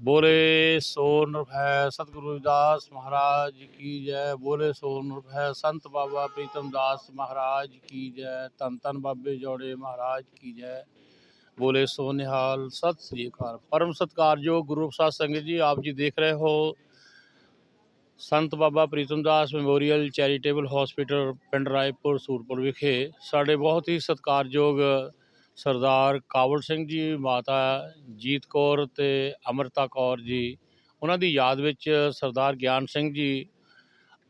ਬੋਲੇ ਸੋ ਨਿਰਭੈ, ਸਤਿਗੁਰੂ ਰਵਿਦਾਸ ਮਹਾਰਾਜ ਕੀ ਜੈ। ਬੋਲੇ ਸੋ ਨਿਰਭੈ, ਸੰਤ ਬਾਬਾ ਪ੍ਰੀਤਮ ਦਾਸ ਮਹਾਰਾਜ ਕੀ ਜੈ। ਧੰਨ ਧੰਨ ਬਾਬੇ ਜੋੜੇ ਮਹਾਰਾਜ ਕੀ ਜੈ। ਬੋਲੇ ਸੋ ਨਿਹਾਲ, ਸਤਿ ਸ੍ਰੀ ਅਕਾਲ। ਪਰਮ ਸਤਿਕਾਰਯੋਗ ਗੁਰੂ ਪ੍ਰਸਾਦ ਸੰਗਤ ਜੀ, ਆਪ ਜੀ ਦੇਖ ਰਹੇ ਹੋ Sant Baba Pritam Das memorial charitable hospital ਪਿੰਡ ਰਾਏਪੁਰ, ਸੂਰਪੁਰ ਵਿਖੇ। ਸਾਡੇ ਬਹੁਤ ਹੀ ਸਤਿਕਾਰਯੋਗ ਸਰਦਾਰ ਕਾਵਲ ਸਿੰਘ ਜੀ, ਮਾਤਾ ਜੀਤ ਕੌਰ ਤੇ ਅਮਰਤਾ ਕੌਰ ਜੀ, ਉਹਨਾਂ ਦੀ ਯਾਦ ਵਿੱਚ ਸਰਦਾਰ ਗਿਆਨ ਸਿੰਘ ਜੀ,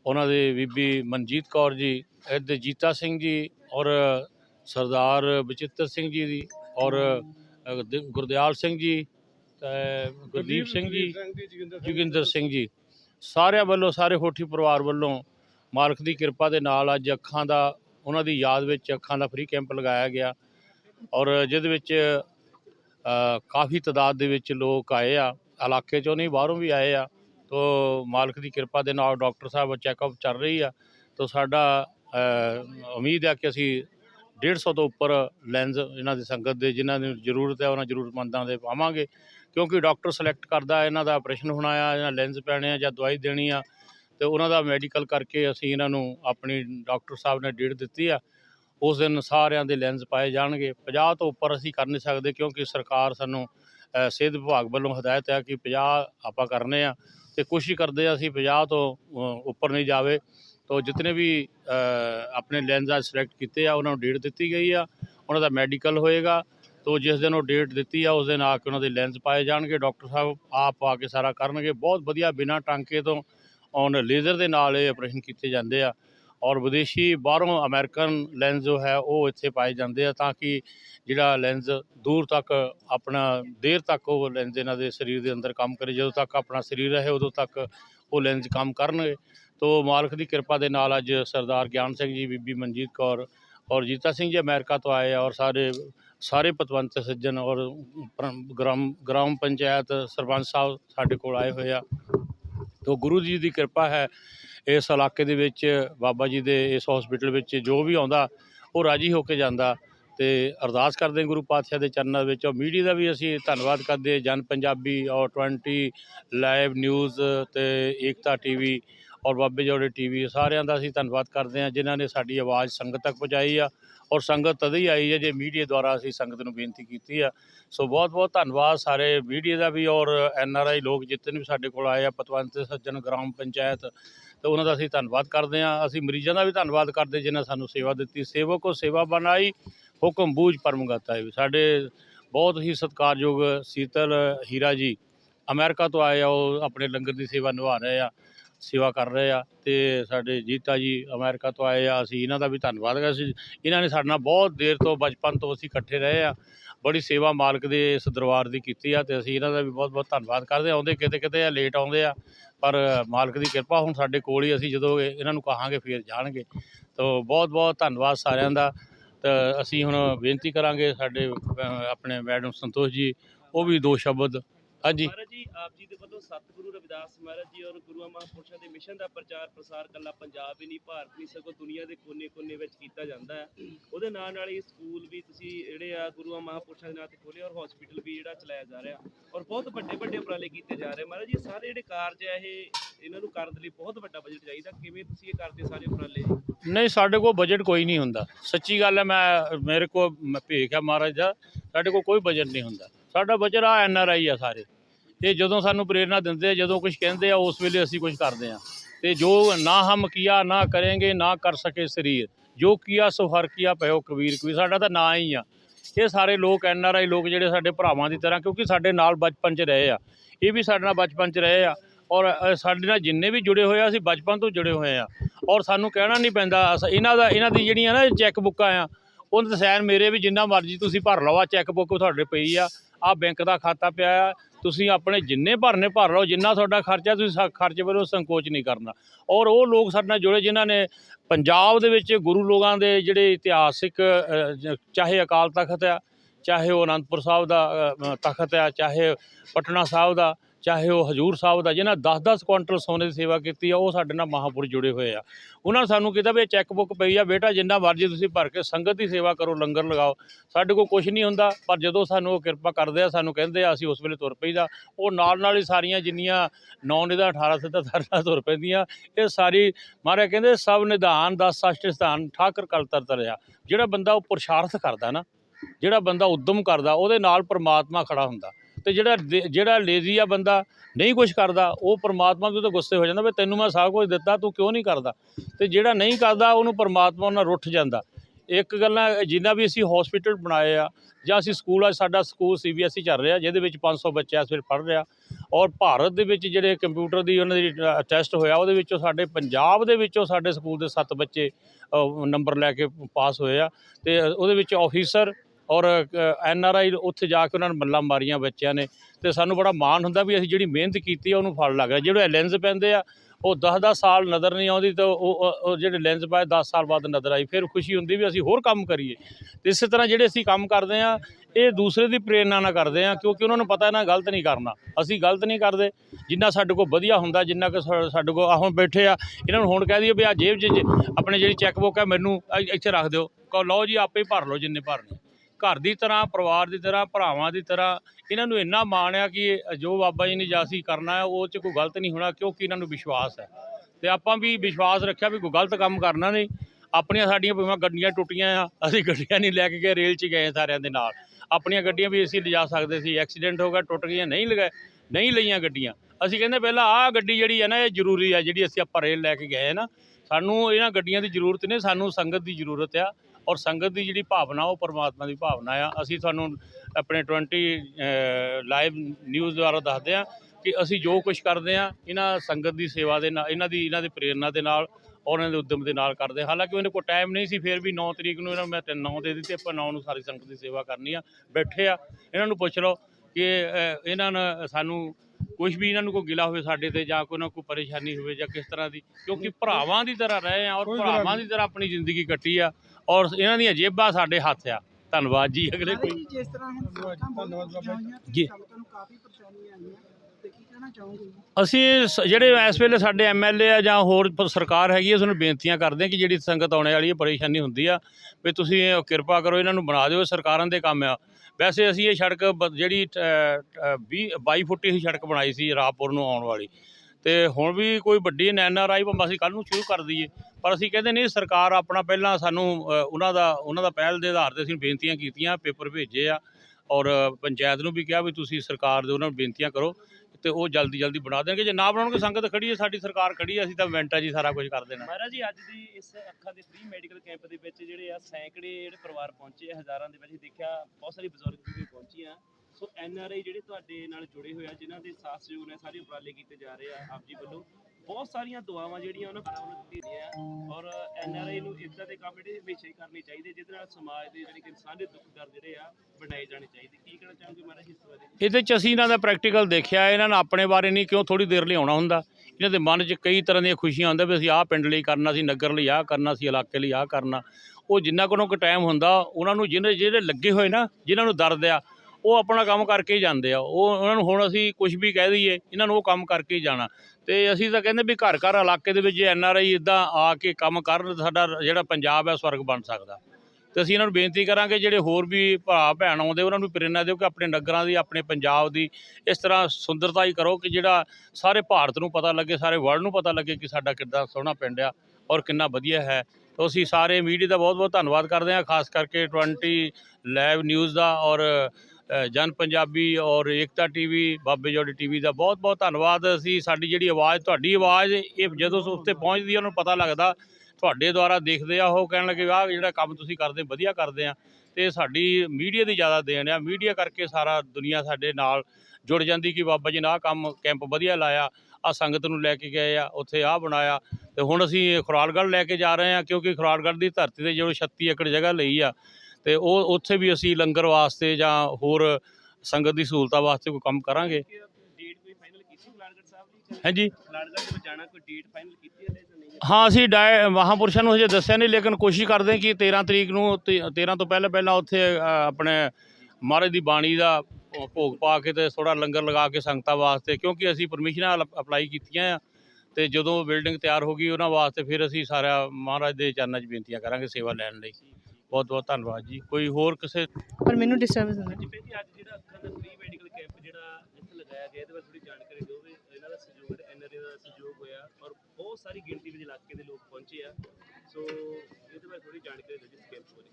ਉਹਨਾਂ ਦੇ ਬੀਬੀ ਮਨਜੀਤ ਕੌਰ ਜੀ ਇੱਥੇ ਜੀਤਾ ਸਿੰਘ ਜੀ ਔਰ ਸਰਦਾਰ ਬਚਿੱਤਰ ਸਿੰਘ ਜੀ ਦੀ ਔਰ ਗੁਰਦਿਆਲ ਸਿੰਘ ਜੀ ਤੇ ਗੁਰਦੀਪ ਸਿੰਘ ਜੀ, ਜੋਗਿੰਦਰ ਸਿੰਘ ਜੀ। ਸਾਰਿਆਂ ਵੱਲੋਂ, ਸਾਰੇ ਹੋਠੀ ਪਰਿਵਾਰ ਵੱਲੋਂ ਮਾਲਕ ਦੀ ਕਿਰਪਾ ਦੇ ਨਾਲ ਅੱਜ ਅੱਖਾਂ ਦਾ, ਉਹਨਾਂ ਦੀ ਯਾਦ ਵਿੱਚ ਅੱਖਾਂ ਦਾ ਫ੍ਰੀ ਕੈਂਪ ਲਗਾਇਆ ਗਿਆ। ਔਰ ਜਿਹਦੇ ਵਿੱਚ ਕਾਫੀ ਤਾਦਾਦ ਦੇ ਵਿੱਚ ਲੋਕ ਆਏ ਆ। ਇਲਾਕੇ ਚੋਂ ਨਹੀਂ, ਬਾਹਰੋਂ ਵੀ ਆਏ ਆ। ਤੋ ਮਾਲਕ ਦੀ ਕਿਰਪਾ ਦੇ ਨਾਲ ਡਾਕਟਰ ਸਾਹਿਬ ਚੈੱਕਅਪ ਚੱਲ ਰਹੀ ਆ। ਤੋ ਸਾਡਾ ਉਮੀਦ ਆ ਕਿ ਅਸੀਂ 150 ਤੋਂ ਉੱਪਰ ਲੈਂਸ ਇਹਨਾਂ ਦੀ ਸੰਗਤ ਦੇ, ਜਿਨ੍ਹਾਂ ਦੀ ਜ਼ਰੂਰਤ ਹੈ, ਉਹਨਾਂ ਜ਼ਰੂਰਤਮੰਦਾਂ ਦੇ ਪਾਵਾਂਗੇ। ਕਿਉਂਕਿ ਡਾਕਟਰ ਸਿਲੈਕਟ ਕਰਦਾ, ਇਹਨਾਂ ਦਾ ਆਪਰੇਸ਼ਨ ਹੋਣਾ ਆ ਜਾਂ ਲੈਂਸ ਪੈਣੇ ਆ ਜਾਂ ਦਵਾਈ ਦੇਣੀ ਆ, ਤੇ ਉਹਨਾਂ ਦਾ ਮੈਡੀਕਲ ਕਰਕੇ ਅਸੀਂ ਇਹਨਾਂ ਨੂੰ ਆਪਣੀ ਡਾਕਟਰ ਸਾਹਿਬ ਨੇ ਡੇਟ ਦਿੱਤੀ ਆ। ਉਸ ਦਿਨ ਸਾਰਿਆਂ ਦੇ ਲੈਂਸ ਪਾਏ ਜਾਣਗੇ। 50 ਤੋਂ ਉੱਪਰ ਅਸੀਂ ਕਰ ਨਹੀਂ ਸਕਦੇ ਕਿਉਂਕਿ ਸਰਕਾਰ ਸਾਨੂੰ ਸਿਹਤ ਵਿਭਾਗ ਵੱਲੋਂ ਹਦਾਇਤ ਹੈ ਕਿ 50 ਆਪਾਂ ਕਰਨੇ ਆ ਤੇ ਕੋਸ਼ਿਸ਼ ਕਰਦੇ ਆ ਅਸੀਂ 50 ਤੋਂ ਉੱਪਰ ਨਹੀਂ ਜਾਵੇ। ਤੋ ਜਿਤਨੇ ਵੀ ਆਪਣੇ ਲੈਂਸ ਆ ਸਿਲੈਕਟ ਕੀਤੇ ਆ, ਉਹਨਾਂ ਨੂੰ ਡੇਟ ਦਿੱਤੀ ਗਈ ਆ। ਉਹਨਾਂ ਦਾ ਮੈਡੀਕਲ ਹੋਏਗਾ। ਤੋ ਜਿਸ ਦਿਨ ਉਹ ਡੇਟ ਦਿੱਤੀ ਆ, ਉਸ ਦਿਨ ਆ ਕੇ ਉਹਨਾਂ ਦੇ ਲੈਂਸ ਪਾਏ ਜਾਣਗੇ। ਡਾਕਟਰ ਸਾਹਿਬ ਆਪ ਆ ਕੇ ਸਾਰਾ ਕਰਨਗੇ। ਬਹੁਤ ਵਧੀਆ ਬਿਨਾਂ ਟਾਂਕੇ ਤੋਂ ਔਨ ਲੇਜ਼ਰ ਦੇ ਨਾਲ ਇਹ ਆਪਰੇਸ਼ਨ ਕੀਤੇ ਜਾਂਦੇ ਆ। ਔਰ ਵਿਦੇਸ਼ੀ ਬਾਹਰੋਂ ਅਮਰੀਕਨ ਲੈਂਸ ਜੋ ਹੈ ਉਹ ਇੱਥੇ ਪਾਏ ਜਾਂਦੇ ਆ ਤਾਂ ਕਿ ਜਿਹੜਾ ਲੈਂਸ ਦੂਰ ਤੱਕ ਆਪਣਾ, ਦੇਰ ਤੱਕ ਉਹ ਲੈਂਸ ਇਹਨਾਂ ਦੇ ਸਰੀਰ ਦੇ ਅੰਦਰ ਕੰਮ ਕਰੇ। ਜਦੋਂ ਤੱਕ ਆਪਣਾ ਸਰੀਰ ਰਹੇ, ਉਦੋਂ ਤੱਕ ਉਹ ਲੈਂਸ ਕੰਮ ਕਰਨਗੇ। ਤੋ ਮਾਲਕ ਦੀ ਕਿਰਪਾ ਦੇ ਨਾਲ ਅੱਜ ਸਰਦਾਰ ਗਿਆਨ ਸਿੰਘ ਜੀ, ਬੀਬੀ ਮਨਜੀਤ ਕੌਰ ਔਰ ਜੀਤਾ ਸਿੰਘ ਜੀ ਅਮਰੀਕਾ ਤੋਂ ਆਏ ਆ ਔਰ ਸਾਰੇ ਸਾਰੇ ਪਤਵੰਤ ਸੱਜਣ ਔਰ ਪ੍ਰ- ਗ੍ਰਾਮ ਗ੍ਰਾਮ ਪੰਚਾਇਤ ਸਰਪੰਚ ਸਾਹਿਬ ਸਾਡੇ ਕੋਲ ਆਏ ਹੋਏ ਆ। ਤੋ ਗੁਰੂ ਜੀ ਦੀ ਕਿਰਪਾ ਹੈ ਇਸ ਇਲਾਕੇ ਦੇ ਵਿੱਚ ਬਾਬਾ ਜੀ ਦੇ ਇਸ ਹਸਪੀਟਲ ਵਿੱਚ ਜੋ ਵੀ ਆਉਂਦਾ ਉਹ ਰਾਜੀ ਹੋ ਕੇ ਜਾਂਦਾ ਤੇ ਅਰਦਾਸ ਕਰਦੇ ਹਾਂ ਗੁਰੂ ਪਾਤਸ਼ਾਹ ਦੇ ਚਰਨਾਂ ਵਿੱਚ। ਔਰ ਮੀਡੀਆ ਦਾ ਵੀ ਅਸੀਂ ਧੰਨਵਾਦ ਕਰਦੇ ਹਾਂ, ਜਨ ਪੰਜਾਬੀ ਔਰ 20 ਲਾਈਵ ਨਿਊਜ਼ ਤੇ ਏਕਤਾ ਟੀਵੀ ਔਰ ਬਾਬੇ ਜੋੜੇ ਟੀਵੀ ਸਾਰਿਆਂ ਦਾ ਅਸੀਂ ਧੰਨਵਾਦ ਕਰਦੇ ਹਾਂ, ਜਿਨ੍ਹਾਂ ਨੇ ਸਾਡੀ ਆਵਾਜ਼ ਸੰਗਤ ਤੱਕ ਪਹੁੰਚਾਈ ਆ। ਔਰ ਸੰਗਤ ਤਦ ਹੀ ਆਈ ਹੈ ਜੇ ਮੀਡੀਆ ਦੁਆਰਾ ਅਸੀਂ ਸੰਗਤ ਨੂੰ ਬੇਨਤੀ ਕੀਤੀ ਆ। ਸੋ ਬਹੁਤ ਬਹੁਤ ਧੰਨਵਾਦ ਸਾਰੇ ਮੀਡੀਆ ਦਾ ਵੀ ਔਰ ਐਨ ਆਰ ਆਈ ਲੋਕ ਜਿੱਤਨੇ ਵੀ ਸਾਡੇ ਕੋਲ ਆਏ ਆ, ਪਤਵੰਤ ਸੱਜਣ ਗ੍ਰਾਮ ਪੰਚਾਇਤ। ਤੇ ਉਹਨਾਂ ਦਾ ਅਸੀਂ ਧੰਨਵਾਦ ਕਰਦੇ ਹਾਂ। ਅਸੀਂ ਮਰੀਜ਼ਾਂ ਦਾ ਵੀ ਧੰਨਵਾਦ ਕਰਦੇ ਜਿਨ੍ਹਾਂ ਸਾਨੂੰ ਸੇਵਾ ਦਿੱਤੀ। ਸੇਵਕ ਕੋ ਸੇਵਾ ਬਣਾਈ, ਹੁਕਮ ਬੂਝ ਪਰਮ ਹੈ। ਸਾਡੇ ਬਹੁਤ ਹੀ ਸਤਿਕਾਰਯੋਗ ਸੀਤਲ ਹੀਰਾ ਜੀ, ਅਮਰੀਕਾ ਤੋਂ ਆਏ ਆ, ਉਹ ਆਪਣੇ ਲੰਗਰ ਦੀ ਸੇਵਾ ਨਿਭਾ ਰਹੇ ਆ। ਸੇਵਾ ਕਰ ਰਹੇ ਆ ਤੇ ਸਾਡੇ ਜੀਤਾ ਜੀ ਅਮਰੀਕਾ ਤੋਂ ਆਏ ਆ, ਅਸੀਂ ਇਹਨਾਂ ਦਾ ਵੀ ਧੰਨਵਾਦ ਕਰਦੇ ਅਸੀਂ, ਇਹਨਾਂ ਨੇ ਸਾਡੇ ਨਾਲ ਬਹੁਤ ਦੇਰ ਤੋਂ, ਬਚਪਨ ਤੋਂ ਅਸੀਂ ਇਕੱਠੇ ਰਹੇ ਆ। ਬੜੀ ਸੇਵਾ ਮਾਲਕ ਦੇ ਇਸ ਦਰਬਾਰ ਦੀ ਕੀਤੀ ਆ ਤੇ ਅਸੀਂ ਇਹਨਾਂ ਦਾ ਵੀ ਬਹੁਤ ਬਹੁਤ ਧੰਨਵਾਦ ਕਰਦੇ ਆਉਂਦੇ ਕਿਤੇ ਕਿਤੇ ਆ ਲੇਟ ਆਉਂਦੇ ਆ, ਪਰ ਮਾਲਕ ਦੀ ਕਿਰਪਾ ਹੁਣ ਸਾਡੇ ਕੋਲ ਹੀ ਅਸੀਂ ਜਦੋਂ ਇਹਨਾਂ ਨੂੰ ਕਹਾਂਗੇ, ਫਿਰ ਜਾਣਗੇ। ਤੋ ਬਹੁਤ ਬਹੁਤ ਧੰਨਵਾਦ ਸਾਰਿਆਂ ਦਾ। ਤਾਂ ਅਸੀਂ ਹੁਣ ਬੇਨਤੀ ਕਰਾਂਗੇ ਸਾਡੇ ਆਪਣੇ ਮੈਡਮ ਸੰਤੋਸ਼ ਜੀ, ਉਹ ਵੀ ਦੋ ਸ਼ਬਦ ਹਾਂਜੀ। ਮਹਾਰਾਜ ਜੀ ਆਪ ਜੀ ਦੇ ਵੱਲੋਂ ਸਤਿਗੁਰੂ ਰਵਿਦਾਸ ਮਹਾਰਾਜ ਜੀ ਔਰ ਗੁਰੂਆਂ ਮਹਾਂਪੁਰਸ਼ਾਂ ਦੇ ਮਿਸ਼ਨ ਦਾ ਪ੍ਰਚਾਰ ਪ੍ਰਸਾਰ ਕੱਲਾ ਪੰਜਾਬ ਹੀ ਨਹੀਂ ਭਾਰਤ ਨਹੀਂ ਸਗੋਂ ਦੁਨੀਆ ਦੇ ਕੋਨੇ-ਕੋਨੇ ਵਿੱਚ ਕੀਤਾ ਜਾਂਦਾ ਹੈ। ਉਹਦੇ ਨਾਲ ਨਾਲ ਹੀ ਸਕੂਲ ਵੀ ਤੁਸੀਂ ਜਿਹੜੇ ਆ ਗੁਰੂਆਂ ਮਹਾਂਪੁਰਸ਼ਾਂ ਦੇ ਨਾਂ ਤੇ ਖੋਲੇ ਔਰ ਹਸਪੀਟਲ ਵੀ ਜਿਹੜਾ ਚਲਾਇਆ ਜਾ ਰਿਹਾ ਔਰ ਬਹੁਤ ਵੱਡੇ ਵੱਡੇ ਉਪਰਾਲੇ ਕੀਤੇ ਜਾ ਰਹੇ। ਮਹਾਰਾਜ ਜੀ ਸਾਰੇ ਜਿਹੜੇ ਕਾਰਜ ਆ ਇਹ ਇਹਨਾਂ ਨੂੰ ਕਰਨ ਦੇ ਲਈ ਬਹੁਤ ਵੱਡਾ ਬਜਟ ਚਾਹੀਦਾ। ਕਿਵੇਂ ਤੁਸੀਂ ਇਹ ਕਰਦੇ ਸਾਰੇ ਉਪਰਾਲੇ? ਜੀ ਨਹੀਂ ਸਾਡੇ ਕੋਲ ਬਜਟ ਕੋਈ ਨਹੀਂ ਹੁੰਦਾ। ਸੱਚੀ ਗੱਲ ਹੈ ਮੈਂ ਮੇਰੇ ਕੋਲ ਭੇਖ ਹੈ ਮਹਾਰਾਜ ਦਾ ਸਾਡੇ ਕੋਲ ਕੋਈ ਬਜਟ ਨਹੀਂ ਹੁੰਦਾ। ਸਾਡਾ ਬਜਟ ਆ ਐਨ ਆਰ ਆਈ ਆ ਸਾਰੇ। ਇਹ ਜਦੋਂ ਸਾਨੂੰ ਪ੍ਰੇਰਣਾ ਦਿੰਦੇ ਆ ਜਦੋਂ ਕੁਝ ਕਹਿੰਦੇ ਆ, ਉਸ ਵੇਲੇ ਅਸੀਂ ਕੁਝ ਕਰਦੇ ਆ। ਤੇ ਜੋ ਨਾ ਹਮ ਕੀਆ, ਨਾ ਕरेंगे ਨਾ ਕਰ ਸਕੇ ਸਰੀਰ। ਜੋ ਕੀਆ, ਸੋ ਹਰ ਕੀਆ ਭਇਓ ਕਬੀਰ ਕਬੀਰ। ਸਾਡਾ ਤਾਂ ਨਾਂ ਹੀ ਆ। ਇਹ ਸਾਰੇ ਲੋਕ ਐਨ ਆਰ ਆਈ, ਲੋਕ ਜਿਹੜੇ ਸਾਡੇ ਭਰਾਵਾਂ ਦੀ ਤਰ੍ਹਾਂ, ਕਿਉਂਕਿ ਸਾਡੇ ਨਾਲ ਬਚਪਨ 'ਚ ਰਹੇ ਆ। ਇਹ ਵੀ ਸਾਡੇ ਨਾਲ ਬਚਪਨ 'ਚ ਰਹੇ ਆ। ਔਰ ਸਾਡੇ ਨਾਲ ਜਿੰਨੇ ਵੀ ਜੁੜੇ ਹੋਏ ਆ, ਅਸੀਂ ਬਚਪਨ ਤੋਂ ਜੁੜੇ ਹੋਏ ਆ। ਔਰ ਸਾਨੂੰ ਕਹਿਣਾ ਨਹੀਂ ਪੈਂਦਾ, ਅਸ- ਇਹਨਾਂ ਦਾ, ਇਹਨਾਂ ਦੀ ਜਿਹੜੀਆਂ ਨਾ ਚੈੱਕ ਬੁੱਕਾਂ ਆ ਉਹਨਾਂ ਦੇ ਸਾਈਨ ਮੇਰੇ ਵੀ ਜਿੰਨਾ ਮਰਜ਼ੀ ਤੁਸੀਂ ਭਰ ਲਓ ਆ ਚੈੱਕ ਬੁੱਕ ਤੁਹਾਡੇ ਪਈ ਆ। ਆ ਬੈਂਕ ਦਾ ਖਾਤਾ ਪਿਆ ਆ, ਤੁਸੀਂ ਆਪਣੇ ਜਿੰਨੇ ਭਰਨੇ ਭਰ ਲਓ, ਜਿੰਨਾ ਤੁਹਾਡਾ ਖਰਚਾ, ਤੁਸੀਂ ਸਾ- ਖਰਚੇ ਵੱਲੋਂ ਸੰਕੋਚ ਨਹੀਂ ਕਰਨਾ। ਔਰ ਉਹ ਲੋਕ ਸਾਡੇ ਨਾਲ ਜੁੜੇ ਜਿਨ੍ਹਾਂ ਨੇ ਪੰਜਾਬ ਦੇ ਵਿੱਚ ਗੁਰੂ ਲੋਕਾਂ ਦੇ ਜਿਹੜੇ ਇਤਿਹਾਸਿਕ ਚਾਹੇ ਅਕਾਲ ਤਖਤ ਆ, ਚਾਹੇ ਉਹ ਅਨੰਦਪੁਰ ਸਾਹਿਬ ਦਾ ਤਖਤ ਆ, ਚਾਹੇ ਪਟਨਾ ਸਾਹਿਬ ਦਾ ਚਾਹੇ ਉਹ ਹਜੂਰ ਸਾਹਿਬ ਦਾ, ਜਿਹਨਾਂ 10-10 ਕੁਆਂਟਲ ਸੋਨੇ ਦੀ ਸੇਵਾ ਕੀਤੀ ਆ, ਉਹ ਸਾਡੇ ਨਾਲ ਮਹਾਂਪੁਰਖ ਜੁੜੇ ਹੋਏ ਆ। ਉਹਨਾਂ ਨੇ ਸਾਨੂੰ ਕਿਹਾ ਵੀ ਚੈੱਕ ਬੁੱਕ ਪਈ ਆ, ਬੇਟਾ ਜਿੰਨਾ ਮਰਜ਼ੀ ਤੁਸੀਂ ਭਰ ਕੇ ਸੰਗਤ ਦੀ ਸੇਵਾ ਕਰੋ, ਲੰਗਰ ਲਗਾਓ। ਸਾਡੇ ਕੋਲ ਕੁਝ ਨਹੀਂ ਹੁੰਦਾ, ਪਰ ਜਦੋਂ ਸਾਨੂੰ ਉਹ ਕਿਰਪਾ ਕਰਦੇ ਆ, ਸਾਨੂੰ ਕਹਿੰਦੇ ਆ, ਅਸੀਂ ਉਸ ਵੇਲੇ ਤੁਰ ਪਈਦਾ। ਉਹ ਨਾਲ ਨਾਲ ਹੀ ਸਾਰੀਆਂ ਜਿੰਨੀਆਂ 9 ਨਿਦਾ 18 ਸਿੱਧਾ ਸਾਰੀਆਂ ਤੁਰ ਪੈਂਦੀਆਂ, ਇਹ ਸਾਰੀ ਮਹਾਰਾਜ ਕਹਿੰਦੇ ਸਭ ਨਿਧਾਨ, ਦਸ ਸਸ਼ਟ ਸਥਾਨ ਠਾਕਰ ਕਲ ਤਰ ਤਰਿਆ। ਜਿਹੜਾ ਬੰਦਾ ਉਹ ਪੁਰਸ਼ਾਰਥ ਕਰਦਾ ਨਾ, ਜਿਹੜਾ ਬੰਦਾ ਉਦਮ ਕਰਦਾ, ਉਹਦੇ ਨਾਲ ਪਰਮਾਤਮਾ ਖੜਾ ਹੁੰਦਾ। ਤੇ ਜਿਹੜਾ ਦੇ- ਜਿਹੜਾ ਲੇਜ਼ੀ ਆ ਬੰਦਾ ਨਹੀਂ ਕੁਝ ਕਰਦਾ, ਉਹ ਪਰਮਾਤਮਾ ਵੀ ਉਹਦੇ ਗੁੱਸੇ ਹੋ ਜਾਂਦਾ, ਵੀ ਤੈਨੂੰ ਮੈਂ ਸਭ ਕੁਝ ਦਿੱਤਾ, ਤੂੰ ਕਿਉਂ ਨਹੀਂ ਕਰਦਾ? ਤੇ ਜਿਹੜਾ ਨਹੀਂ ਕਰਦਾ, ਉਹਨੂੰ ਪਰਮਾਤਮਾ ਨਾਲ ਰੁੱਠ ਜਾਂਦਾ। ਇੱਕ ਗੱਲਾਂ, ਜਿੰਨਾ ਵੀ ਅਸੀਂ ਹਸਪੀਟਲ ਬਣਾਏ ਆ, ਜਾਂ ਅਸੀਂ ਸਕੂਲ ਆ ਸਾਡਾ ਸਕੂਲ ਸੀਬੀਐਸਈ ਚੱਲ ਰਿਹਾ, ਜਿਹਦੇ ਵਿੱਚ 500 ਬੱਚੇ ਇਸ ਵੇਲੇ ਪੜ੍ਹ ਰਿਹਾ, ਔਰ ਭਾਰਤ ਦੇ ਵਿੱਚ ਜਿਹੜੇ ਕੰਪਿਊਟਰ ਦੀ ਉਹਨਾਂ ਦੀ ਟੈਸਟ ਹੋਇਆ, ਉਹਦੇ ਵਿੱਚੋਂ ਸਾਡੇ ਪੰਜਾਬ ਦੇ ਵਿੱਚੋਂ ਸਾਡੇ ਸਕੂਲ ਦੇ 7 ਬੱਚੇ ਨੰਬਰ ਲੈ ਕੇ ਪਾਸ ਹੋਏ ਆ, ਤੇ ਉਹਦੇ ਵਿੱਚ ਆਫੀਸਰ ਔਰ ਐਨ ਆਰ ਆਈ ਉੱਥੇ ਜਾ ਕੇ ਉਹਨਾਂ ਨੇ ਮੱਲਾਂ ਮਾਰੀਆਂ ਬੱਚਿਆਂ ਨੇ ਤੇ ਸਾਨੂੰ ਬੜਾ ਮਾਣ ਹੁੰਦਾ ਵੀ ਅਸੀਂ ਜਿਹੜੀ ਮਿਹਨਤ ਕੀਤੀ ਆ, ਉਹਨੂੰ ਫਲ ਲੱਗ ਰਿਹਾ। ਜਿਹੜੇ ਲੈਂਸ ਪੈਂਦੇ ਆ, ਉਹ 10-10 ਸਾਲ ਨਜ਼ਰ ਨਹੀਂ ਆਉਂਦੀ ਤਾਂ ਉਹ, ਉਹ- ਜਿਹੜੇ ਲੈਂਸ ਪਾਏ 10 ਸਾਲ ਬਾਅਦ ਨਜ਼ਰ ਆਈ। ਫਿਰ ਖੁਸ਼ੀ ਹੁੰਦੀ ਵੀ ਅਸੀਂ ਹੋਰ ਕੰਮ ਕਰੀਏ। ਤੇ ਇਸੇ ਤਰ੍ਹਾਂ ਜਿਹੜੇ ਅਸੀਂ ਕੰਮ ਕਰਦੇ ਆ, ਇਹ ਦੂਸਰੇ ਦੀ ਪ੍ਰੇਰਣਾ ਨਾਲ ਕਰਦੇ ਆ, ਕਿਉਂਕਿ ਉਹਨਾਂ ਨੂੰ ਪਤਾ ਇਹਨਾਂ ਗਲਤ ਨਹੀਂ ਕਰਨਾ। ਅਸੀਂ ਗਲਤ ਨਹੀਂ ਕਰਦੇ। ਜਿੰਨਾ ਸਾਡੇ ਕੋਲ ਵਧੀਆ ਹੁੰਦਾ, ਜਿੰਨਾ ਕਿ ਸਾ- ਸਾਡੇ ਕੋਲ ਆਹੋਂ ਬੈਠੇ ਆ, ਇਹਨਾਂ ਨੂੰ ਹੁਣ ਕਹਿ ਦਈਏ ਵੀ ਆ ਜੇਬ 'ਚ, ਜੇ- ਆਪਣੇ ਜਿਹੜੀ ਚੈੱਕ ਬੁੱਕ ਹੈ ਮੈਨੂੰ ਇੱਥੇ ਰੱਖ ਦਿਓ। ਕਹੋ, ਲਓ ਜੀ, ਆਪੇ ਹੀ ਭਰ ਲਓ ਜਿੰਨੇ ਭਰਨੇ ਘਰ ਦੀ ਤਰ੍ਹਾਂ, ਪਰਿਵਾਰ ਦੀ ਤਰ੍ਹਾਂ, ਭਰਾਵਾਂ ਦੀ ਤਰ੍ਹਾਂ ਇਹਨਾਂ ਨੂੰ ਇੰਨਾ ਮਾਣ ਆ ਕਿ ਜੋ ਬਾਬਾ ਜੀ ਨੇ ਜਾਸੀ ਕਰਨਾ ਹੈ, ਉਹ 'ਚ ਕੋਈ ਗਲਤ ਨਹੀਂ ਹੋਣਾ ਕਿਉਂਕਿ ਇਹਨਾਂ ਨੂੰ ਵਿਸ਼ਵਾਸ ਹੈ। ਤੇ ਆਪਾਂ ਵੀ ਵਿਸ਼ਵਾਸ ਰੱਖਿਆ ਵੀ ਕੋਈ ਗਲਤ ਕੰਮ ਕਰਨਾ ਨਹੀਂ। ਆਪਣੀਆਂ ਸਾਡੀਆਂ ਭਾਵੇਂ ਗੱਡੀਆਂ ਟੁੱਟੀਆਂ ਆ, ਅਸੀਂ ਗੱਡੀਆਂ ਨਹੀਂ ਲੈ ਕੇ ਗਏ, ਰੇਲ 'ਚ ਗਏ ਸਾਰਿਆਂ ਦੇ ਨਾਲ। ਆਪਣੀਆਂ ਗੱਡੀਆਂ ਵੀ ਅਸੀਂ ਲਿਜਾ ਸਕਦੇ ਸੀ, ਐਕਸੀਡੈਂਟ ਹੋ ਗਿਆ, ਟੁੱਟ ਗਈਆਂ, ਨਹੀਂ ਲਗਾਏ, ਨਹੀਂ ਲਈਆਂ ਗੱਡੀਆਂ। ਅਸੀਂ ਕਹਿੰਦੇ ਪਹਿਲਾਂ ਆਹ ਗੱਡੀ ਜਿਹੜੀ ਹੈ ਨਾ, ਇਹ ਜ਼ਰੂਰੀ ਆ, ਜਿਹੜੀ ਅਸੀਂ ਆਪਾਂ ਰੇਲ ਲੈ ਕੇ ਗਏ ਨਾ, ਸਾਨੂੰ ਇਹਨਾਂ ਗੱਡੀਆਂ ਦੀ ਜ਼ਰੂਰਤ ਨਹੀਂ, ਸਾਨੂੰ ਸੰਗਤ ਦੀ ਜ਼ਰੂਰਤ ਆ। ਔਰ ਸੰਗਤ ਦੀ ਜਿਹੜੀ ਭਾਵਨਾ ਉਹ ਪਰਮਾਤਮਾ ਦੀ ਭਾਵਨਾ ਆ। ਅਸੀਂ ਤੁਹਾਨੂੰ ਆਪਣੇ 20 ਲਾਈਵ ਨਿਊਜ਼ ਦੁਆਰਾ ਦੱਸਦੇ ਆ ਕਿ ਅਸੀਂ ਜੋ ਕੁਝ ਕਰਦੇ ਆ ਇਹਨਾਂ ਸੰਗਤ ਦੀ ਸੇਵਾ ਦੇ ਨਾਲ ਇਹਨਾਂ ਦੀ ਇਹਨਾਂ ਦੀ ਪ੍ਰੇਰਣਾ ਦੇ ਨਾਲ ਔਰ ਇਹਨਾਂ ਦੇ ਉਦਮ ਦੇ ਨਾਲ ਕਰਦੇ ਹਾਲਾਂਕਿ ਉਹਨਾਂ ਕੋਲ ਟਾਈਮ ਨਹੀਂ ਸੀ ਫਿਰ ਵੀ 9 ਤਰੀਕ ਨੂੰ ਇਹਨਾਂ ਨੂੰ ਮੈਂ 9 ਦੇ ਦਿੱਤੇ ਆਪਾਂ 9 ਨੂੰ ਸਾਰੀ ਸੰਗਤ ਦੀ ਸੇਵਾ ਕਰਨੀ ਆ। ਬੈਠੇ ਆ। ਇਹਨਾਂ ਨੂੰ ਪੁੱਛ ਲਓ ਕਿ ਇਹਨਾਂ ਨੇ ਸਾਨੂੰ ਕੁਝ ਵੀ ਇਹਨਾਂ ਨੂੰ ਕੋਈ ਗਿਲਾ ਹੋਵੇ ਸਾਡੇ ਤੇ ਜਾਂ ਕੋਈ ਨਾ ਕੋਈ ਪਰੇਸ਼ਾਨੀ ਹੋਵੇ ਜਾਂ ਕਿਸ ਤਰ੍ਹਾਂ ਦੀ ਕਿਉਂਕਿ ਭਰਾਵਾਂ ਦੀ ਤਰ੍ਹਾਂ ਰਹੇ ਆ ਔਰ ਭਰਾਵਾਂ ਦੀ ਤਰ੍ਹਾਂ ਆਪਣੀ ਜ਼ਿੰਦਗੀ ਕੱਟੀ ਆ। ਔਰ ਇਹਨਾਂ ਦੀਆਂ ਜੇਬਾਂ ਸਾਡੇ ਹੱਥ ਆ। ਧੰਨਵਾਦ ਜੀ ਅਗਲੇ ਕੋਈ ਜੀ ਜਿਸ ਤਰ੍ਹਾਂ ਹੁਣ ਸੜਕਾਂ ਧੰਨਵਾਦ ਬਹੁਤ ਬਾਬਾ ਜਾਈਆਂ ਤੇ ਜੀ। ਸੰਗਤਾਂ ਨੂੰ ਕਾਫੀ ਪਰੇਸ਼ਾਨੀਆਂ ਆਈਆਂ ਤੇ ਕੀ ਕਹਿਣਾ ਚਾਹੋਗੇ? ਜੀ ਅਸੀਂ ਸ- ਜਿਹੜੇ ਇਸ ਵੇਲੇ ਸਾਡੇ ਐਮਐਲਏ ਆ ਜਾਂ ਹੋਰ ਪ- ਸਰਕਾਰ ਹੈਗੀ ਆ ਉਸ ਨੂੰ ਬੇਨਤੀਆਂ ਕਰਦੇ ਆ ਕਿ ਜਿਹੜੀ ਸੰਗਤ ਆਉਣੇ ਵਾਲੀ ਹੈ ਪਰੇਸ਼ਾਨੀ ਹੁੰਦੀ ਆ ਵੀ ਤੁਸੀਂ ਇਹ ਕਿਰਪਾ ਕਰੋ ਇਹਨਾਂ ਨੂੰ ਬਣਾ ਦਿਓ ਇਹ ਸਰਕਾਰਾਂ ਦੇ ਕੰਮ ਆ। ਵੈਸੇ ਅਸੀਂ ਇਹ ਸੜਕ ਬ- ਜਿਹੜੀ 20 22 ਫੁੱਟੀ ਹੀ ਸੜਕ ਬਣਾਈ ਸੀ ਰਾਪੁਰ ਨੂੰ ਆਉਣ ਵਾਲੀ। ਤੇ ਹੁਣ ਵੀ ਕੋਈ ਵੱਡੀ ਐਨ ਆਰ ਆਈ ਭਾਵੇਂ ਅਸੀਂ ਕੱਲ ਨੂੰ ਸ਼ੁਰੂ ਕਰ ਦਈਏ। ਪਰ ਅਸੀਂ ਕਹਿੰਦੇ ਨਹੀਂ ਸਰਕਾਰ ਆਪਣਾ ਪਹਿਲਾਂ ਸਾਨੂੰ ਉਹਨਾਂ ਦਾ ਉਹਨਾਂ ਦਾ ਪਹਿਲ ਦੇ ਆਧਾਰ ਤੇ ਅਸੀਂ ਬੇਨਤੀਆਂ ਕੀਤੀਆਂ ਪੇਪਰ ਭੇਜੇ ਆ। ਔਰ ਪੰਚਾਇਤ ਨੂੰ ਵੀ ਕਿਹਾ ਵੀ ਤੁਸੀਂ ਸਰਕਾਰ ਦੇ ਉਹਨਾਂ ਨੂੰ ਬੇਨਤੀਆਂ ਕਰੋ ਤੇ ਉਹ ਜਲਦੀ ਜਲਦੀ ਬਣਾ ਦੇਣਗੇ। ਜੇ ਨਾ ਬਣਾਉਣਗੇ ਸੰਗਤ ਖੜੀ ਹੈ ਸਾਡੀ ਸਰਕਾਰ ਖੜੀ ਹੈ ਅਸੀਂ ਤਾਂ ਮਿੰਟਾਂ 'ਚ ਹੀ ਸਾਰਾ ਕੁਝ ਕਰ ਦੇਣਾ। ਮਹਾਰਾਜ ਜੀ ਅੱਜ ਦੀ ਇਸ ਅੱਖਾਂ ਦੇ ਫ੍ਰੀ ਮੈਡੀਕਲ ਕੈਂਪ ਦੇ ਵਿੱਚ ਜਿਹੜੇ ਆ ਸੈਂਕੜੇ ਜਿਹੜੇ ਪਰਿਵਾਰ ਪਹੁੰਚੇ ਆ, ਹਜ਼ਾਰਾਂ ਦੇ ਵਿੱਚ ਦੇਖਿਆ ਬਹੁਤ ਸਾਰੇ ਬਜ਼ੁਰਗ ਵੀ ਆ ਸੋ ਐਨ ਆਰ ਆਈ ਜਿਹੜੇ ਤੁਹਾਡੇ ਨਾਲ ਜੁੜੇ ਹੋਏ ਆ ਜਿਨ੍ਹਾਂ ਦੇ ਸਾਥ ਸਹਿਯੋਗ ਨਾਲ ਸਾਰੇ ਉਪਰਾਲੇ ਕੀਤੇ ਜਾ ਰਹੇ ਆ ਆਪ ਜੀ ਵੱਲੋਂ ਬਹੁਤ ਸਾਰੀਆਂ ਦੁਆਵਾਂ ਜਿਹੜੀਆਂ ਉਹਨਾਂ ਨੂੰ ਦਿੱਤੀ ਔਰ ਐਨ ਆਰ ਆਈ ਨੂੰ ਇਦਾਂ ਦੇ ਕੰਮ ਜਿਹੜੇ ਹਮੇਸ਼ਾ ਹੀ ਕਰਨੇ ਚਾਹੀਦੇ, ਜਿਹਦੇ ਨਾਲ ਸਮਾਜ ਦੇ ਜਿਹੜੇ ਕਿ ਸਾਂਝੇ ਦੁੱਖ ਦਰਦ ਜਿਹੜੇ ਆ ਵੰਡਾਏ ਜਾਣੇ ਚਾਹੀਦੇ। ਕੀ ਕਹਿਣਾ ਚਾਹੋਗੇ ਮਹਾਰਾਜ ਇਸ ਬਾਰੇ? ਇਹਦੇ 'ਚ ਅਸੀਂ ਇਹਨਾਂ ਦਾ ਪ੍ਰੈਕਟੀਕਲ ਦੇਖਿਆ, ਇਹਨਾਂ ਨੇ ਆਪਣੇ ਬਾਰੇ ਨਹੀਂ ਕਿਉਂ ਥੋੜੀ ਦੇਰ ਲਈ ਆਉਣਾ ਹੁੰਦਾ। ਇਹਨਾਂ ਦੇ ਮਨ 'ਚ ਕਈ ਤਰ੍ਹਾਂ ਦੀਆਂ ਖੁਸ਼ੀਆਂ ਹੁੰਦਾ ਵੀ ਅਸੀਂ ਆਹ ਪਿੰਡ ਲਈ ਕਰਨਾ ਸੀ, ਨਗਰ ਲਈ ਆਹ ਕਰਨਾ ਸੀ, ਇਲਾਕੇ ਲਈ ਆਹ ਕਰਨਾ। ਉਹ ਜਿੰਨਾ ਕੋਲੋਂ ਕੋ ਟਾਈਮ ਹੁੰਦਾ, ਉਹਨਾਂ ਨੂੰ ਜਿਹਨੇ ਜਿਹੜੇ ਲੱਗੇ ਹੋਏ ਨਾ ਜਿਨ੍ਹਾਂ ਨੂੰ ਦਰਦ ਆ ਉਹ ਆਪਣਾ ਕੰਮ ਕਰਕੇ ਹੀ ਜਾਂਦੇ ਆ। ਉਹ ਉਹਨਾਂ ਨੂੰ ਹੁਣ ਅਸੀਂ ਕੁਝ ਵੀ ਕਹਿ ਦਈਏ, ਇਹਨਾਂ ਨੂੰ ਉਹ ਕੰਮ ਕਰਕੇ ਹੀ ਜਾਣਾ। ਅਤੇ ਅਸੀਂ ਤਾਂ ਕਹਿੰਦੇ ਵੀ ਘਰ ਘਰ ਇਲਾਕੇ ਦੇ ਵਿੱਚ ਜੇ ਐਨ ਆਰ ਆਈ ਇੱਦਾਂ ਆ ਕੇ ਕੰਮ ਕਰਨ, ਸਾਡਾ ਜਿਹੜਾ ਪੰਜਾਬ ਹੈ, ਸਵਰਗ ਬਣ ਸਕਦਾ। ਅਤੇ ਅਸੀਂ ਇਹਨਾਂ ਨੂੰ ਬੇਨਤੀ ਕਰਾਂਗੇ, ਜਿਹੜੇ ਹੋਰ ਵੀ ਭਰਾ ਭੈਣ ਆਉਂਦੇ, ਉਹਨਾਂ ਨੂੰ ਪ੍ਰੇਰਨਾ ਦਿਓ ਕਿ ਆਪਣੇ ਨਗਰਾਂ ਦੀ, ਆਪਣੇ ਪੰਜਾਬ ਦੀ ਇਸ ਤਰ੍ਹਾਂ ਸੁੰਦਰਤਾ ਹੀ ਕਰੋ ਕਿ ਜਿਹੜਾ ਸਾਰੇ ਭਾਰਤ ਨੂੰ ਪਤਾ ਲੱਗੇ, ਸਾਰੇ ਵਰਲਡ ਨੂੰ ਪਤਾ ਲੱਗੇ ਕਿ ਸਾਡਾ ਕਿੱਦਾਂ ਸੋਹਣਾ ਪਿੰਡ ਆ ਔਰ ਕਿੰਨਾ ਵਧੀਆ ਹੈ। ਤਾਂ ਅਸੀਂ ਸਾਰੇ ਮੀਡੀਆ ਦਾ ਬਹੁਤ ਬਹੁਤ ਧੰਨਵਾਦ ਕਰਦੇ ਹਾਂ, ਖਾਸ ਕਰਕੇ 20 ਲਾਈਵ ਨਿਊਜ਼ ਦਾ ਔਰ ਜਨ ਪੰਜਾਬੀ ਔਰ ਏਕਤਾ ਟੀਵੀ, ਬਾਬੇ ਜੋੜੀ ਟੀਵੀ ਦਾ ਬਹੁਤ ਬਹੁਤ ਧੰਨਵਾਦ। ਅਸੀਂ ਸਾਡੀ ਜਿਹੜੀ ਆਵਾਜ਼, ਤੁਹਾਡੀ ਆਵਾਜ਼, ਇਹ ਜਦੋਂ ਉੱਤੇ ਪਹੁੰਚਦੀ ਹੈ ਉਹਨੂੰ ਪਤਾ ਲੱਗਦਾ, ਤੁਹਾਡੇ ਦੁਆਰਾ ਦੇਖਦੇ ਆ, ਉਹ ਕਹਿਣ ਲੱਗੇ ਆਹ ਜਿਹੜਾ ਕੰਮ ਤੁਸੀਂ ਕਰਦੇ, ਵਧੀਆ ਕਰਦੇ ਆ। ਤੇ ਸਾਡੀ ਮੀਡੀਆ ਦੀ ਜ਼ਿਆਦਾ ਦੇਣ ਆ। ਮੀਡੀਆ ਕਰਕੇ ਸਾਰਾ ਦੁਨੀਆ ਸਾਡੇ ਨਾਲ ਜੁੜ ਜਾਂਦੀ ਕਿ ਬਾਬਾ ਜੀ ਨੇ ਆਹ ਕੰਮ, ਕੈਂਪ ਵਧੀਆ ਲਾਇਆ ਆ ਸੰਗਤ ਨੂੰ ਲੈ ਕੇ ਗਏ ਆ, ਉੱਥੇ ਆਹ ਬਣਾਇਆ। ਤੇ ਹੁਣ ਅਸੀਂ ਖੁਰਾਲਗੜ੍ਹ ਲੈ ਕੇ ਜਾ ਰਹੇ ਆ, ਕਿਉਂਕਿ ਖੁਰਾਲਗੜ੍ਹ ਦੀ ਧਰਤੀ ਤੇ ਜੋ 36 ਏਕੜ ਜਗ੍ਹਾ ਲਈ ਆ ਤੇ ਉਹ ਉੱਥੇ ਵੀ ਅਸੀਂ ਲੰਗਰ ਵਾਸਤੇ ਜਾਂ ਹੋਰ ਸੰਗਤ ਦੀ ਸਹੂਲਤਾਂ ਵਾਸਤੇ ਕੋਈ ਕੰਮ ਕਰਾਂਗੇ। ਡੇਟ ਕੋਈ ਫਾਈਨਲ ਕੀਤੀ ਫਲਾੜਗੜ ਸਾਹਿਬ ਦੀ? ਹਾਂਜੀ। ਫਲਾੜਗੜ ਦੇ ਵਿੱਚ ਜਾਣਾ ਕੋਈ ਡੇਟ ਫਾਈਨਲ ਕੀਤੀ ਹੈ ਜਾਂ ਨਹੀਂ? ਹਾਂ ਅਸੀਂ ਡਾਇ ਮਹਾਂਪੁਰਸ਼ਾਂ ਨੂੰ ਹਜੇ ਦੱਸਿਆ ਨਹੀਂ ਲੇਕਿਨ ਕੋਸ਼ਿਸ਼ ਕਰਦੇ ਕਿ 13 ਤਰੀਕ ਨੂੰ ਤੇ 13 ਤੋਂ ਪਹਿਲਾਂ ਪਹਿਲਾਂ ਉੱਥੇ ਆਪਣੇ ਮਹਾਰਾਜ ਦੀ ਬਾਣੀ ਦਾ ਭੋਗ ਪਾ ਕੇ ਤੇ ਥੋੜਾ ਲੰਗਰ ਲਗਾ ਕੇ ਸੰਗਤਾਂ ਵਾਸਤੇ ਕਿਉਂਕਿ ਅਸੀਂ ਪਰਮਿਸ਼ਨਾਂ ਅਪਲਾਈ ਕੀਤੀਆਂ ਆ। ਤੇ ਜਦੋਂ ਬਿਲਡਿੰਗ ਤਿਆਰ ਹੋ ਗਈ ਉਹਨਾਂ ਵਾਸਤੇ ਫਿਰ ਅਸੀਂ ਸਾਰਾ ਮਹਾਰਾਜ ਦੇ ਚਰਨਾਂ 'ਚ ਬੇਨਤੀਆਂ ਕਰਾਂਗੇ ਸੇਵਾ ਲੈਣ ਲਈ। ਬਹੁਤ ਬਹੁਤ ਧੰਨਵਾਦ ਜੀ। ਕੋਈ ਹੋਰ ਕਿਸੇ ਪਰ ਮੈਨੂੰ ਡਿਸਟਰਬੈਂਸ ਹੁੰਦਾ। ਜੀ ਭੈਣ ਜੀ ਅੱਜ ਜਿਹੜਾ ਅੱਖਾਂ ਦਾ ਫ੍ਰੀ ਮੈਡੀਕਲ ਕੈਂਪ ਜਿਹੜਾ ਇੱਥੇ ਲਗਾਇਆ ਗਿਆ ਇਹਦੇ ਬਾਰੇ ਥੋੜੀ ਜਾਣਕਾਰੀ ਦਿਓ ਵੀ ਇਹਨਾਂ ਦਾ ਸਹਿਯੋਗ ਐਨਆਰਏ ਦਾ ਸਹਿਯੋਗ ਹੋਇਆ ਔਰ ਬਹੁਤ ਸਾਰੀ ਗਿਣਤੀ ਵਿੱਚ ਇਲਾਕੇ ਦੇ ਲੋਕ ਪਹੁੰਚੇ ਆ। ਸੋ ਇਹਦੇ ਬਾਰੇ ਥੋੜੀ ਜਾਣਕਾਰੀ ਦਿਓ ਜੀ ਇਸ ਕੈਂਪ ਬਾਰੇ।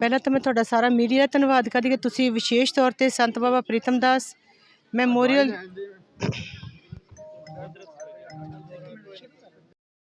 ਪਹਿਲਾਂ ਤਾਂ ਮੈਂ ਤੁਹਾਡਾ ਸਾਰਾ ਮੀਡੀਆ ਦਾ ਧੰਨਵਾਦ ਕਰਦੀ ਕਿ ਤੁਸੀਂ ਵਿਸ਼ੇਸ਼ ਤੌਰ ਤੇ ਸੰਤ ਬਾਬਾ ਪ੍ਰੀਤਮ ਦਾਸ ਮੈਮੋਰੀਅਲ